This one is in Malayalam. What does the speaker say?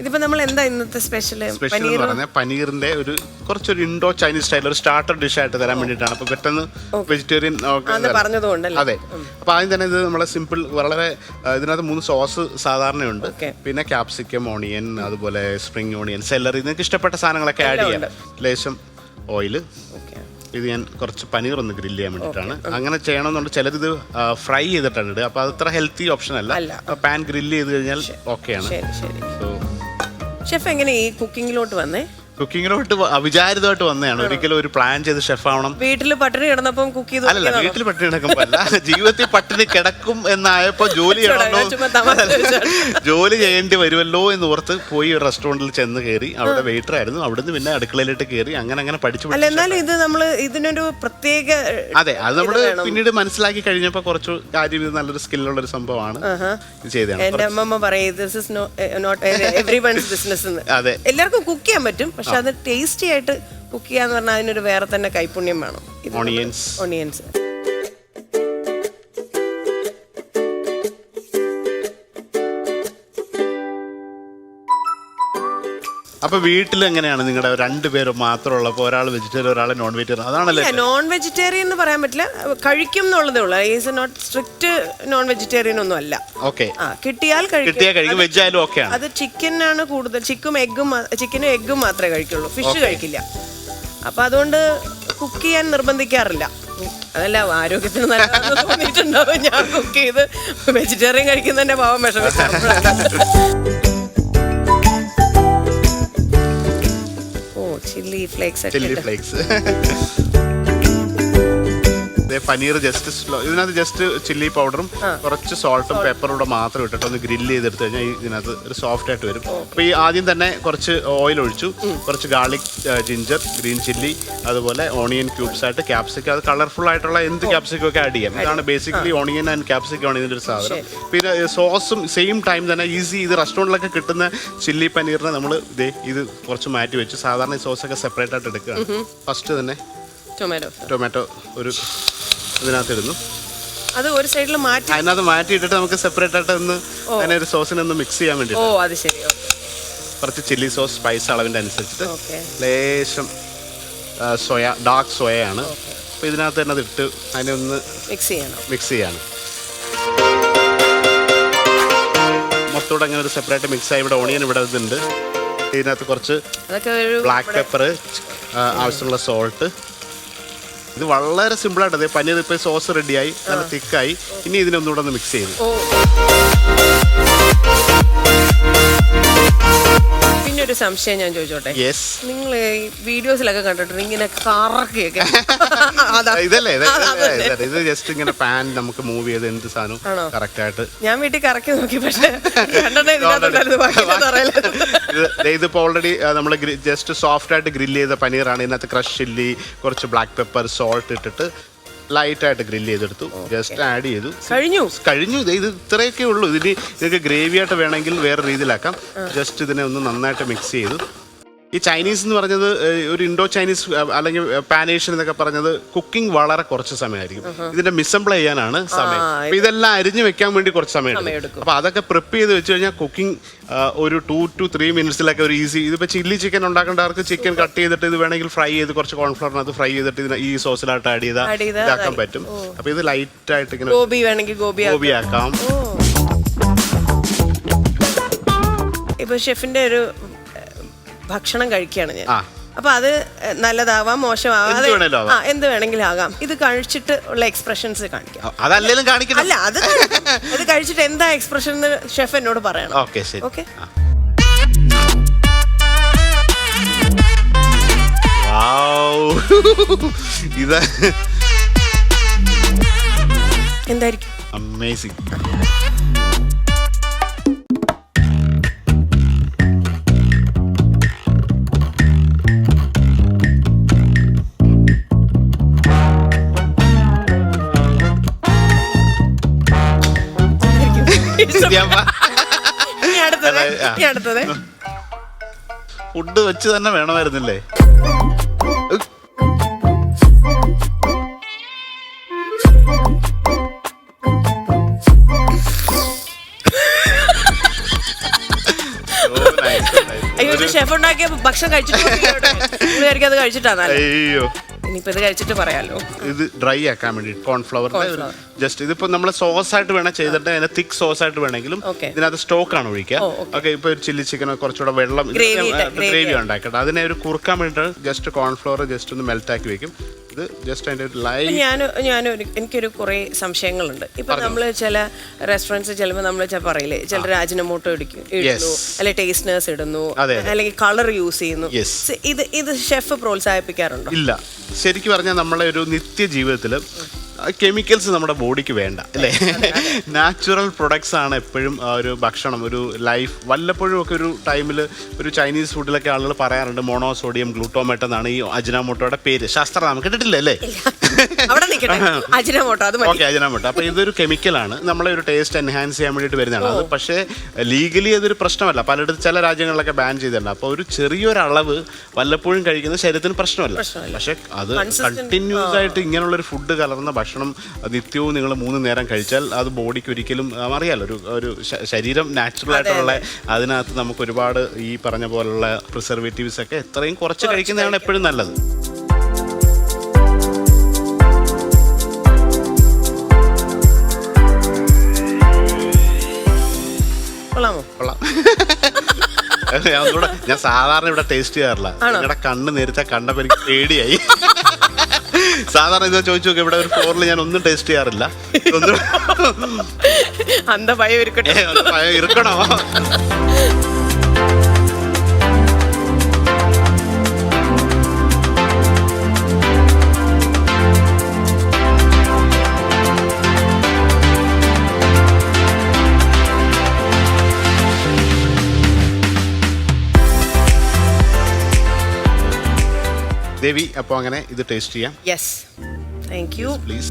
ഇതിപ്പോ നമ്മൾ എന്താ ഇന്നത്തെ സ്പെഷ്യൽ സ്പെഷ്യൽ എന്ന് പറഞ്ഞാൽ പനീറിന്റെ ഒരു കുറച്ചൊരു ഇൻഡോ ചൈനീസ് സ്റ്റൈൽ ഒരു സ്റ്റാർട്ടർ ഡിഷ് ആയിട്ട് തരാൻ വേണ്ടിയിട്ടാണ്. അപ്പൊ പെട്ടെന്ന് വെജിറ്റേറിയൻ പറഞ്ഞതുകൊണ്ടല്ലേ? അതെ. അപ്പൊ ആദ്യം തന്നെ ഇത് നമ്മളെ സിമ്പിൾ വളരെ ഇതിനകത്ത് മൂന്ന് സോസ് സാധാരണയുണ്ട്. പിന്നെ ക്യാപ്സിക്കം ഓണിയൻ അതുപോലെ സ്പ്രിംഗ് ഓണിയൻ സെല്ലറി നിങ്ങൾക്ക് ഇഷ്ടപ്പെട്ട സാധനങ്ങളൊക്കെ ആഡ് ചെയ്യാം. ലേശം ഓയിൽ ഇത് ഞാൻ കുറച്ച് പനീർ ഒന്ന് ഗ്രില്ല് ചെയ്യാൻ വേണ്ടിയിട്ടാണ്. അങ്ങനെ ചെയ്യണമെന്നുണ്ട്. ചിലരിത് ഫ്രൈ ചെയ്തിട്ടാണ് ഇടുക അപ്പോൾ അത് അത്ര ഹെൽത്തി ഓപ്ഷൻ അല്ല. പാൻ ഗ്രില്ല് ചെയ്ത് കഴിഞ്ഞാൽ ഓക്കെയാണ് സോ ഷെഫ് എങ്ങനെ ഈ കുക്കിങ്ങിലോട്ട് വന്നേ? കുക്കിങ്ങിലോട്ട് അവിചാരിതമായിട്ട് വന്നതാണ്. ഒരിക്കലും ഒരു പ്ലാൻ ചെയ്ത് ഷെഫ് ആവണം. വീട്ടിൽ പട്ടിണി കിടന്നപ്പം കുക്ക് ചെയ്തു അല്ല വീട്ടിൽ പട്ടിണി കിടക്കുമ്പോ അല്ല ജീവിതത്തിൽ പട്ടിണി കിടക്കും എന്നായപ്പോ ജോലി ചെയ്യണമല്ലോ. ചോദിച്ചതാണ്. ജോലി ചെയ്യേണ്ടി വരുമല്ലോ എന്ന് ഓർത്ത് പോയി ഒരു റെസ്റ്റോറന്റിൽ ചെന്ന് കയറി അവിടെ വെയിറ്റർ ആയിരുന്നു. അവിടുന്ന് പിന്നെ അടുക്കളയിലോട്ട് കയറി അങ്ങനെ അങ്ങനെ പഠിച്ചു അല്ല എന്നാലും ഇത് നമ്മൾ ഇതിനൊരു പ്രത്യേക അതെ അത് നമ്മൾ പിന്നീട് മനസ്സിലാക്കി കഴിഞ്ഞപ്പോ കുറച്ച് കാര്യം ഇത് നല്ലൊരു സ്കില്ലുള്ള ഒരു സംഭവമാണ്. ചെയ്തതാണ്. എന്റെ അമ്മമ്മ പറയും ദിസ് ഇസ് നോട്ട് ബിസിനസ് അതെ. എല്ലാവർക്കും കുക്ക് ചെയ്യാൻ പറ്റും പക്ഷെ അത് ടേസ്റ്റി ആയിട്ട് കുക്ക് ചെയ്യാന്ന് പറഞ്ഞാൽ അതിനൊരു വേറെ തന്നെ കൈപുണ്യം വേണം. ഓണിയൻസ് ഓണിയൻസ് അപ്പൊ വീട്ടിൽ എങ്ങനെയാണ് നിങ്ങളുടെ രണ്ടുപേരും മാത്രമുള്ള ഒരാൾ വെജിറ്റേറിയൻ ഒരാൾ നോൺ വെജിറ്റേറിയൻ അതാണല്ലേ നോൺ വെജിറ്റേറിയൻ എന്ന് പറയാൻ പറ്റില്ല. കഴിക്കും എന്നുള്ളതേ ഉള്ളൂ. Is not strict non vegetarian ഒന്നും അല്ല. ഓക്കെ കിട്ടിയാൽ കഴിക്കും. കിട്ടിയാൽ കഴിക്കും വെജ് ആയാലും ആണ്. അത് ചിക്കനാണ് കൂടുതൽ ചിക്കും എഗ്ഗും ചിക്കനും എഗ്ഗും മാത്രമേ കഴിക്കുള്ളൂ. ഫിഷ് കഴിക്കില്ല. അപ്പൊ അതുകൊണ്ട് കുക്ക് ചെയ്യാൻ നിർബന്ധിക്കാറില്ല. അതല്ല ആരോഗ്യത്തിന് നല്ലതാണെന്ന് തോന്നിയിട്ടുണ്ടാവും. ഞാൻ കുക്ക് ചെയ്ത് വെജിറ്റേറിയൻ കഴിക്കുന്നതിന്റെ പാവം വിഷമിച്ചാണ് chilli flakes chilli flakes paneer just ഇതിനകത്ത് ജസ്റ്റ് ചില്ലി പൗഡറും കുറച്ച് സോൾട്ടും പെപ്പറും കൂടെ മാത്രം ഇട്ടിട്ട് ഒന്ന് ഗ്രില്ല് ചെയ്തെടുത്ത് കഴിഞ്ഞാൽ ഇതിനകത്ത് ഒരു സോഫ്റ്റ് ആയിട്ട് വരും. അപ്പോൾ ഈ ആദ്യം തന്നെ കുറച്ച് ഓയിൽ ഒഴിച്ചു. കുറച്ച് ഗാർലിക് ജിഞ്ചർ ഗ്രീൻ ചില്ലി അതുപോലെ ഓണിയൻ ക്യൂബ്സ് ആയിട്ട് ക്യാപ്സിക്കം അത് കളർഫുൾ ആയിട്ടുള്ള എന്ത് ക്യാപ്സിക്കം ഒക്കെ ആഡ് ചെയ്യാം. ഇതാണ് ബേസിക്കലി ഓണിയൻ ആൻഡ് ക്യാപ്സിക്കം ആണ് ഇതിന്റെ ഒരു സാധനം. പിന്നെ സോസും സെയിം ടൈം തന്നെ ഈസി ഇത് റെസ്റ്റോറന്റിലൊക്കെ കിട്ടുന്ന ചില്ലി പനീറിനെ നമ്മൾ ഇതേ ഇത് കുറച്ച് മാറ്റി വെച്ച് സാധാരണ ഈ സോസൊക്കെ സെപ്പറേറ്റ് ആയിട്ട് എടുക്കുകയാണ്. ഫസ്റ്റ് തന്നെ ടൊമാറ്റോ ടൊമാറ്റോ ഒരു ഇതിനകത്തിടുന്നു. അത് ഒരു സൈഡിൽ മാറ്റി അതിനകത്ത് മാറ്റിയിട്ടിട്ട് നമുക്ക് സെപ്പറേറ്റ് ആയിട്ട് ഒന്ന് അതിനെ ഒരു സോസിനൊന്ന് മിക്സ് ചെയ്യാൻ വേണ്ടി ഓ അത് ശരി. കുറച്ച് ചില്ലി സോസ് സ്പൈസ് അളവിന്റെ അനുസരിച്ചിട്ട് ലേശം സോയ ഡാർക്ക് സോയയാണ് അപ്പോൾ ഇതിനകത്ത് തന്നെ അതിട്ട് അതിനെ ഒന്ന് മിക്സ് ചെയ്യണം. മിക്സ് ചെയ്യാണ്. മൊത്തം അങ്ങനെ ഒരു സെപ്പറേറ്റ് മിക്സ് ആയി. ഇവിടെ ഓണിയൻ ഇവിടെ ഇതുണ്ട്. ഇതിനകത്ത് കുറച്ച് ബ്ലാക്ക് പെപ്പർ ആവശ്യമുള്ള സോൾട്ട് ഇത് വളരെ സിമ്പിളായിട്ട് അതെ പനീർ ഇപ്പോൾ സോസ് റെഡിയായി നല്ല തിക്കായി ഇനി ഇതിനൊന്നുകൂടെ ഒന്ന് മിക്സ് ചെയ്തു. പിന്നെ ഒരു സംശയം ഞാൻ ചോദിച്ചോട്ടെ? യെസ് വീഡിയോസിലൊക്കെ കണ്ടിട്ടുണ്ട്. ഇങ്ങനെ കറക്കിയൊക്കെ. ഇതല്ലേ ഇത് ജസ്റ്റ് ഇങ്ങനെ പാൻ നമുക്ക് മൂവ് ചെയ്ത് എന്ത്? സാധനവും കറക്റ്റ് ആയിട്ട്. ഞാൻ വീട്ടിൽ കറക്കി നോക്കി പക്ഷേ ഇതിപ്പോ ഓൾറെഡി നമ്മൾ ജസ്റ്റ് സോഫ്റ്റ് ആയിട്ട് ഗ്രില്ല് ചെയ്ത പനീറാണ്. ഇതിനകത്ത് ക്രഷ് ചില്ലി കുറച്ച് ബ്ലാക്ക് പെപ്പർ സോൾട്ട് ഇട്ടിട്ട് ലൈറ്റ് ആയിട്ട് ഗ്രില്ല് ചെയ്തെടുത്തു. ജസ്റ്റ് ആഡ് ചെയ്തു. കഴിഞ്ഞു? കഴിഞ്ഞു. ഇത് ഇത്രയൊക്കെ ഉള്ളൂ. ഇതിന് ഇതൊക്കെ ഗ്രേവി ആയിട്ട് വേണമെങ്കിൽ വേറെ രീതിയിലാക്കാം. ജസ്റ്റ് ഇതിനെ ഒന്ന് നന്നായിട്ട് മിക്സ് ചെയ്തു. ഈ ചൈനീസ് എന്ന് പറഞ്ഞത് ഒരു ഇൻഡോ ചൈനീസ് അല്ലെങ്കിൽ പാനേഷ്യൻ എന്നൊക്കെ പറഞ്ഞത് കുക്കിംഗ് വളരെ കുറച്ച് സമയമായിരിക്കും. ഇതിന്റെ മിസംബിൾ ചെയ്യാനാണ് സമയം. അപ്പൊ ഇതെല്ലാം അരിഞ്ഞു വെക്കാൻ വേണ്ടി കുറച്ച് സമയം എടുക്കും. അപ്പൊ അതൊക്കെ പ്രിപ്പ് ചെയ്ത് വെച്ച് കഴിഞ്ഞാൽ കുക്കിംഗ് ഒരു ടു ടു ത്രീ മിനിറ്റ്സിലൊക്കെ ഒരു ഈസി ഇതിപ്പോ ചില്ലി ചിക്കൻ ഉണ്ടാക്കേണ്ടവർക്ക് ചിക്കൻ കട്ട് ചെയ്തിട്ട് ഇത് വേണമെങ്കിൽ ഫ്രൈ ചെയ്ത് കുറച്ച് കോൺഫ്ലവറിനകത്ത് ഫ്രൈ ചെയ്തിട്ട് ഇതിനെ ഈ സോസിലായിട്ട് ആഡ് ചെയ്താൽ ഇതാക്കാൻ പറ്റും. അപ്പൊ ഇത് ലൈറ്റ് ആയിട്ട് ഇങ്ങനെ ഗോബി വേണമെങ്കിൽ ഗോബി ആക്കാം. ഇപ്പൊ ഷെഫിന്റെ ഒരു ഭക്ഷണം കഴിക്കുകയാണ് ഞാൻ. അപ്പൊ അത് നല്ലതാവാം മോശമാവാം. എന്ത് ആ വേണമെങ്കിലും ആകാം. ഇത് കഴിച്ചിട്ട് ഉള്ള എക്സ്പ്രഷൻസ് കാണിക്കാം. അല്ല അത് അത് കഴിച്ചിട്ട് എന്താ എക്സ്പ്രഷൻ എന്ന് ഷെഫ് എന്നോട് പറയണം. ഓക്കെ എന്തായിരിക്കും? അമേസിങ് അടുത്തത് ഫുഡ് വെച്ച് തന്നെ വേണമായിരുന്നില്ലേ. ഷെഫ് ഉണ്ടാക്കിയ ഭക്ഷണം കഴിച്ചിട്ട് അത് കഴിച്ചിട്ടാണ് അയ്യോ. ഇനിയിപ്പോ ഇത് കഴിച്ചിട്ട് പറയാലോ. ഇത് ഡ്രൈ ആക്കാൻ വേണ്ടി കോൺഫ്ലവർ ജസ്റ്റ് ഇതിപ്പോ നമ്മൾ സോസ് ആയിട്ട് വേണം ചെയ്തിട്ട് അതിനെ തിക്ക് സോസ് ആയിട്ട് വേണമെങ്കിലും. ഇതിനകത്ത് സ്റ്റോക്ക് ആണ് ഒഴിക്കുക. Okay. ഓക്കെ ഇപ്പൊ ഒരു ചില്ലി ചിക്കനോ കുറച്ചുകൂടെ വെള്ളം ഗ്രേവി ഉണ്ടാക്കട്ടെ. അതിനെ ഒരു കുറുക്കാൻ വേണ്ടിയിട്ട് ജസ്റ്റ് കോൺഫ്ലവർ ജസ്റ്റ് ഒന്ന് മെൽറ്റ് ആക്കി വെക്കും. ഇത് ജസ്റ്റ് ഒരു ഞാൻ ഞാനൊരു എനിക്കൊരു കുറേ സംശയങ്ങളുണ്ട്. ഇപ്പൊ നമ്മൾ ചില റെസ്റ്റോറന്റ്സ് ചെല്ലുമ്പോൾ നമ്മൾ പറയില്ലേ ചില രാജിനമോട്ടോ ഇടിക്കും ഇടുന്നു അല്ലെ ടേസ്റ്റ്നേഴ്സ് ഇടുന്നു അല്ലെങ്കിൽ കളർ യൂസ് ചെയ്യുന്നു. ഇത് ഇത് ഷെഫ് പ്രോത്സാഹിപ്പിക്കാറുണ്ടോ? ഇല്ല. ശരിക്കും പറഞ്ഞാൽ നമ്മളെ ഒരു നിത്യ ജീവിതത്തിൽ കെമിക്കൽസ് നമ്മുടെ ബോഡിക്ക് വേണ്ട അല്ലേ? നാച്ചുറൽ പ്രൊഡക്ട്സ് ആണ് എപ്പോഴും ഒരു ഭക്ഷണം ഒരു ലൈഫ് വല്ലപ്പോഴും ഒക്കെ ഒരു ടൈമിൽ ഒരു ചൈനീസ് ഫുഡിലൊക്കെ ആളുകൾ പറയാറുണ്ട് മോണോ സോഡിയം ഗ്ലൂട്ടോമേറ്റ് എന്നാണ് ഈ അജിനാമോട്ടോയുടെ പേര്. ശാസ്ത്രനാമം കേട്ടിട്ടില്ല അല്ലേ? ഓക്കെ അജിനാമോട്ടോ അപ്പൊ ഇതൊരു കെമിക്കലാണ് നമ്മളെ ഒരു ടേസ്റ്റ് എൻഹാൻസ് ചെയ്യാൻ വേണ്ടിയിട്ട് വരുന്നതാണ്. അത് പക്ഷേ ലീഗലി അതൊരു പ്രശ്നമല്ല. പലയിടത്ത് ചില രാജ്യങ്ങളിലൊക്കെ ബാൻ ചെയ്തിട്ടുണ്ട്. അപ്പോൾ ഒരു ചെറിയൊരളവ് വല്ലപ്പോഴും കഴിക്കുന്ന ശരീരത്തിന് പ്രശ്നമല്ല. പക്ഷെ അത് കണ്ടിന്യൂസ് ആയിട്ട് ഇങ്ങനെയുള്ളൊരു ഫുഡ് കലർന്ന ഭക്ഷണം നിത്യവും നിങ്ങൾ മൂന്ന് നേരം കഴിച്ചാൽ അത് ബോഡിക്ക് ഒരിക്കലും അറിയാലോ ഒരു ഒരു ശരീരം നാച്ചുറൽ ആയിട്ടുള്ള അതിനകത്ത് നമുക്ക് ഒരുപാട് ഈ പറഞ്ഞ പോലുള്ള പ്രിസർവേറ്റീവ്സ് ഒക്കെ എത്രയും കുറച്ച് കഴിക്കുന്നതാണ് എപ്പോഴും നല്ലത്. കൊള്ളാമോ? കൊള്ളാം. ഞാൻ സാധാരണ ഇവിടെ ടേസ്റ്റ് ചെയ്യാറില്ല. നിങ്ങളുടെ കണ്ണ് നേരത്തെ കണ്ടപ്പോ എനിക്ക് പേടിയായി. സാധാരണ ഇത് ചോദിച്ചു നോക്കി ഇവിടെ ഒരു ഫ്ലോറിൽ ഞാൻ ഒന്നും ടേസ്റ്റ് ചെയ്യാറില്ല. ഒന്നും അന്ത ഭയം ഇരിക്കട്ടെ. ഭയം ഇരിക്കണോ? ദേവി അപ്പോൾ അങ്ങനെ ഇത് ടേസ്റ്റ് ചെയ്യാം. Yes thank you please